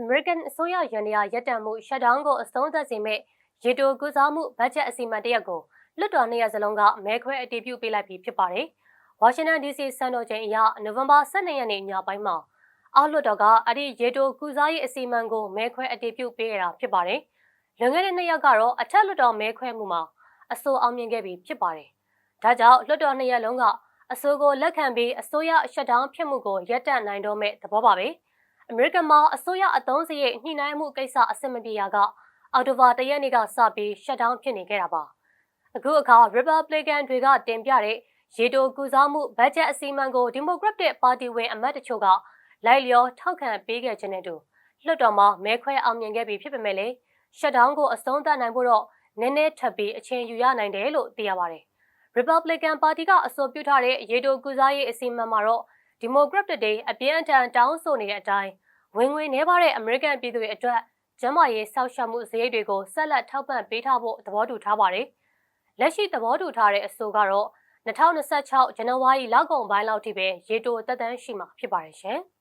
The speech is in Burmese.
American အစိုးရရန်ရာရပ်တန့်မှု shutdown ကိုအဆုံးသတ်စေမဲ့ရေတိုကုစားမှုဘတ်ဂျက်အစီအမံတရက်ကိုလွှတ်တော်နှစ်ရက်စလုံးကမဲခွဲအတည်ပြုပေးလိုက်ပြီဖြစ်ပါတယ်။ဝါရှင်တန် DC စံတော်ချိန်အရနိုဝင်ဘာ12ရက်နေ့ညပိုင်းမှာအောက်လွှတ်တော်ကအဲ့ဒီရေတိုကုစားရေးအစီအမံကိုမဲခွဲအတည်ပြုပေးရတာဖြစ်ပါတယ်။လွန်ခဲ့တဲ့နှစ်ရက်ကတော့အထက်လွှတ်တော်မဲခွဲမှုမှာအဆိုအောင်မြင်ခဲ့ပြီဖြစ်ပါတယ်။ဒါကြောင့်လွှတ်တော်နှစ်ရက်လုံးကအဆိုကိုလက်ခံပြီးအစိုးရ shutdown ဖြစ်မှုကိုရပ်တန့်နိုင်တော့မဲ့သဘောပါပဲ။ အမေရိကန်မှာအစိုးရအသုံးစရိတ်ညှိနှိုင်းမှုကိစ္စအဆင်မပြေရာကအော်တိုဘာတရက်နေ့ကစပြီး shutdown ဖြစ်နေခဲ့တာပါအခုအခါ Republican တွေကတင်ပြတဲ့ရေတိုကုစားမှုဘတ်ဂျက်အစီအမံကို Democratic ပါတီဝင်အမတ်တချို့ကလိုက်လျောထောက်ခံပေးခဲ့ခြင်းနဲ့တူလွှတ်တော်မှာမဲခွဲအောင်မြင်ခဲ့ပြီဖြစ်ပေမဲ့လေ shutdown ကိုအဆုံးသတ်နိုင်ဖို့တော့နည်းနည်းထပ်ပြီးအချိန်ယူရနိုင်တယ်လို့သိရပါတယ် Republican ပါတီကအဆိုပြုထားတဲ့ရေတိုကုစားရေးအစီအမံမှာတော့ Democrat တွေအပြင်းအထန်တောင်းဆိုနေတဲ့အတိုင်းဝင်ငွေနှဲပါတဲ့အမေရိကန်ပြည်သူတွေအတွက်ကျန်းမာရေးစောင့်ရှောက်မှုစရိတ်တွေကိုဆက်လက်ထောက်ပံ့ပေးထားဖို့သဘောတူထားပါတယ်။လက်ရှိသဘောတူထားတဲ့အဆိုကတော့2026ဇန်နဝါရီလကုန်ပိုင်းလောက်ထိပဲရေတိုတက်တန်းရှိမှာဖြစ်ပါတယ်ရှင်။